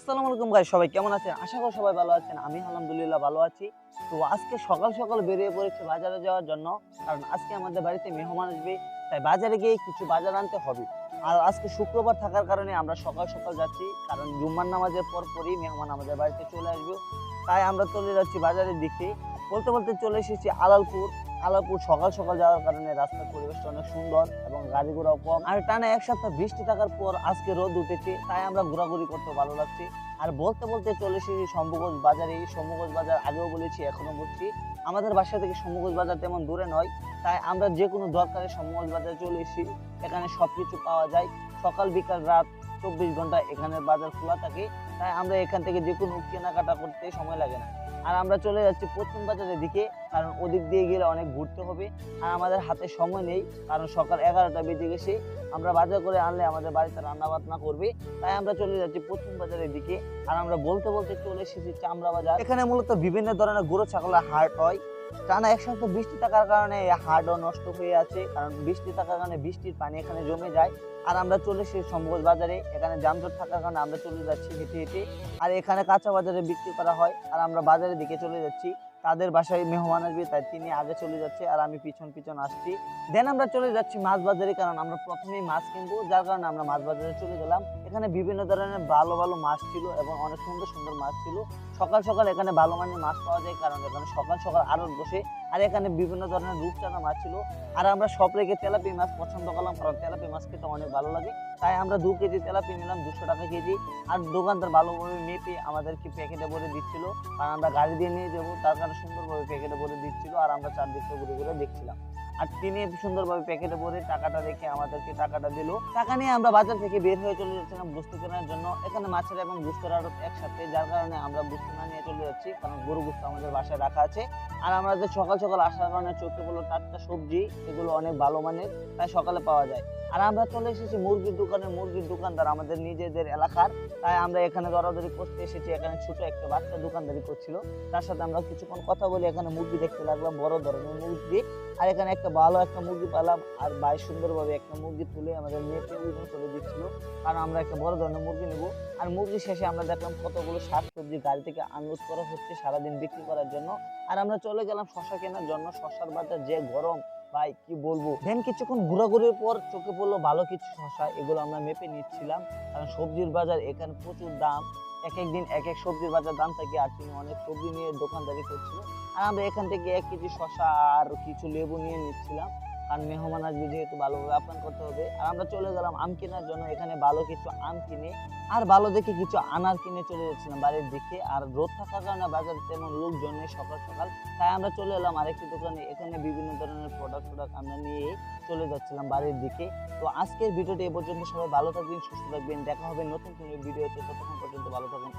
আসসালামু আলাইকুম গাই সবাই কেমন আছেন? আশা করি সবাই ভালো আছেন, আমি আলহামদুলিল্লাহ ভালো আছি। তো আজকে সকাল সকাল বেরিয়ে পড়েছে বাজারে যাওয়ার জন্য, কারণ আজকে আমাদের বাড়িতে মেহমান আসবে, তাই বাজারে গিয়ে কিছু বাজার আনতে হবে। আর আজকে শুক্রবার থাকার কারণে আমরা সকাল সকাল যাচ্ছি, কারণ জুম্মার নামাজের পর পরই মেহমান আমাদের বাড়িতে চলে আসবে। তাই আমরা চলে যাচ্ছি বাজারের দিকে। বলতে বলতে চলে এসেছি আলালপুর। আলালপুর সকাল সকাল যাওয়ার কারণে রাস্তার পরিবেশটা অনেক সুন্দর এবং গাড়ি ঘোড়াও কম। আর টানা এক সপ্তাহ বৃষ্টি থাকার পর আজকে রোদ উঠেছে, তাই আমরা ঘোরাঘুরি করতে ভালো লাগছে। আর বলতে বলতে চলে এসেছি শম্ভুগঞ্জ বাজারে। শম্ভুগঞ্জ বাজার আগেও বলেছি এখনও বলছি। আমাদের বাসা থেকে শম্ভুগঞ্জ বাজার তেমন দূরে নয়, তাই আমরা যে কোনো দরকারে শম্ভুগঞ্জ বাজারে চলে এসেছি। এখানে সব কিছু পাওয়া যায়। সকাল, বিকাল, রাত চব্বিশ ঘণ্টা এখানে বাজার খোলা থাকে, তাই আমরা এখান থেকে যে কোনো কেনাকাটা করতে সময় লাগে না। আর আমরা চলে যাচ্ছি প্রথম বাজারের দিকে, কারণ ওদিক দিয়ে গেলে অনেক ঘুরতে হবে। আর আমাদের হাতে সময় নেই, কারণ সকাল এগারোটা বেজে গেছে। আমরা বাজার করে আনলে আমাদের বাড়িতে রান্না বান্না করবে। তাই আমরা চলে যাচ্ছি প্রথম বাজারের দিকে। আর আমরা বলতে বলতে চলে এসেছি চামড়া বাজার। এখানে মূলত বিভিন্ন ধরনের গরু ছাগলের হাট হয়। টানা এক সপ্তাহ বৃষ্টি থাকার কারণে হাড়ও নষ্ট হয়ে আছে, কারণ বৃষ্টি থাকার কারণে বৃষ্টির পানি এখানে জমে যায়। আর আমরা চলে এসেছি সম্ভব বাজারে, এখানে যানজট থাকার কারণে আমরা চলে যাচ্ছি হেঁটে হেঁটে। আর এখানে কাঁচা বাজারে বিক্রি করা হয়, আর আমরা বাজারের দিকে চলে যাচ্ছি। তাদের বাসায় মেহমান আসবে, তাই তিনি আগে চলে যাচ্ছে আর আমি পিছন পিছন আসছি। দেন আমরা চলে যাচ্ছি মাছ বাজারে, কারণ আমরা প্রথমেই মাছ কিনবো, যার কারণে আমরা মাছ বাজারে চলে গেলাম। এখানে বিভিন্ন ধরনের ভালো ভালো মাছ ছিল এবং অনেক সুন্দর সুন্দর মাছ ছিল। সকাল সকাল এখানে ভালো মানের মাছ পাওয়া যায়, কারণ এখানে সকাল সকাল আড়ত বসে আর এখানে বিভিন্ন ধরনের রূপচাঁদা মাছ ছিল। আর আমরা সব রেখে তেলাপি মাছ পছন্দ করলাম, কারণ তেলাপি মাছ খেতে অনেক ভালো লাগে। তাই আমরা দু কেজি তেলাপি নিলাম, দুশো টাকা কেজি। আর দোকানদার ভালোভাবে মেপে আমাদেরকে প্যাকেটে ভরে দিচ্ছিল। আর আমরা গাড়ি দিয়ে নিয়ে যাব, তার কারণে সুন্দরভাবে প্যাকেটে ভরে দিচ্ছিল। আর আমরা চারদিকটা ঘুরে ঘুরে দেখছিলাম। আর তিনি সুন্দরভাবে প্যাকেটে ভরে টাকাটা রেখে আমাদেরকে টাকাটা দিল। টাকা নিয়ে আমরা বাজার থেকে বের হয়ে চলে যাচ্ছিলাম বস্তু কেনার জন্য। এখানে মাছের এবং গুস্তের আরও একসাথে, যার কারণে আমরা বস্তু না নিয়ে চলে যাচ্ছি, কারণ গরু গুস্ত আমাদের বাসায় রাখা আছে। আর আমরা যে সকাল সকাল আসার কারণে চোখে পড়ল টাটকা সবজি, এগুলো অনেক ভালো মানের, তাই সকালে পাওয়া যায়। আর আমরা চলে এসেছি মুরগির দোকানে। মুরগির দোকানদার আমাদের নিজেদের এলাকার। তাই আমরা এখানে দরাদরি করতে এসেছি। এখানে ছোট একটা বাচ্চা দোকানদারি করছিল। তার সাথে আমরা কিছুক্ষণ কথা বলে এখানে মুরগি দেখতে লাগলাম। বড় ধরনের মুরগি। আর এখানে একটা ভালো একটা মুরগি পেলাম। আর ভাই সুন্দরভাবে একটা মুরগি তুলে আমাদের মেপে ওজন করে দিচ্ছিল। কারণ আমরা একটা বড় ধরনের মুরগি নেব। আর মুরগি শেষে আমরা দেখলাম কতগুলো শাক সবজি গাড়ি থেকে আনলোড করা হচ্ছে সারাদিন বিক্রি করার জন্য। আর আমরা চলে গেলাম শশা কেনার জন্য। শশার বাজার যে গরম ভাই, কি বলব? দেন কিছুক্ষণ ঘোরাঘুরির পর চোখে পড়ল ভালো কিছু শশা এগুলো আমরা মেপে নিচ্ছিলাম। কারণ সবজির বাজার এখানে প্রচুর দাম। এক এক দিন এক এক সবজির বাজার দাম থাকে আর তিনি অনেক সবজি নিয়ে দোকানদারি করছিল। আর আমরা এখান থেকে এক কেজি শশা আর কিছু লেবু নিয়ে নিচ্ছিলাম। কারণ মেহমান আসবে যেহেতু ভালোভাবে আপ্যায়ন করতে হবে। আর আমরা চলে গেলাম আম কেনার জন্য। এখানে ভালো কিছু আম কিনে, আর ভালো দেখে কিছু আনার কিনে চলে যাচ্ছিলাম বাড়ির দিকে। আর রোদ থাকার কারণে বাজারে তেমন লোকজন নেই সকাল সকাল। তাই আমরা চলে এলাম আরেকটি দোকানে। এখানে বিভিন্ন ধরনের প্রোডাক্ট প্রোডাক্ট আমরা নিয়ে চলে যাচ্ছিলাম বাড়ির দিকে। তো আজকের ভিডিওটি এ পর্যন্ত সবাই ভালো থাকবেন, সুস্থ থাকবেন। দেখা হবে নতুন কোনো ভিডিওতে। ততক্ষণ পর্যন্ত ভালো থাকবেন